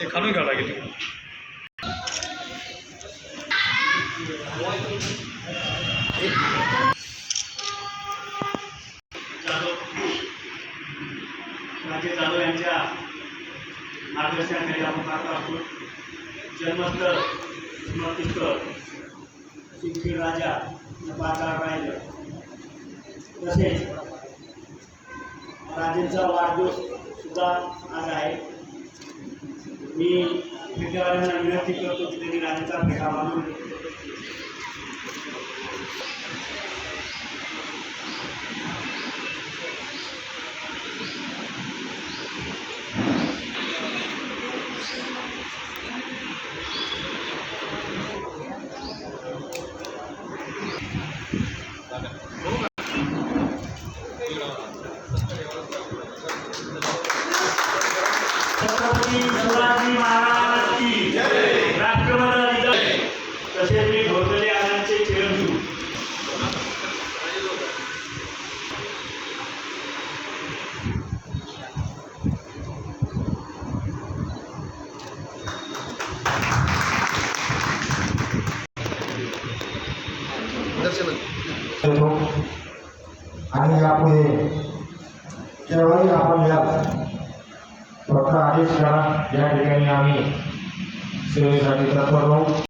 ते खालून घ्यावं लागेल. जाधव यांच्या मार्गदर्शनाखाली आपण पाहतो आहोत. जन्मस्थळ स्मृतीस्थळ सिंदखेड राजा पाचाळ राहिलं तसेच राजेंचा वाढदिवस सुद्धा आज आहे. मी विद्यार्थ्यांना विनंती करतो की त्यांनी राजांचा फेटा बांधून छत्रपती शिवाजी महाराज की राष्ट्रवादी तसेच मी भोसले आनंदचे चिरंजीव. आणि यापुढे जेव्हाही आपण या करा या ठिकाणी आम्ही सेवेसाठी तत्पर राहू.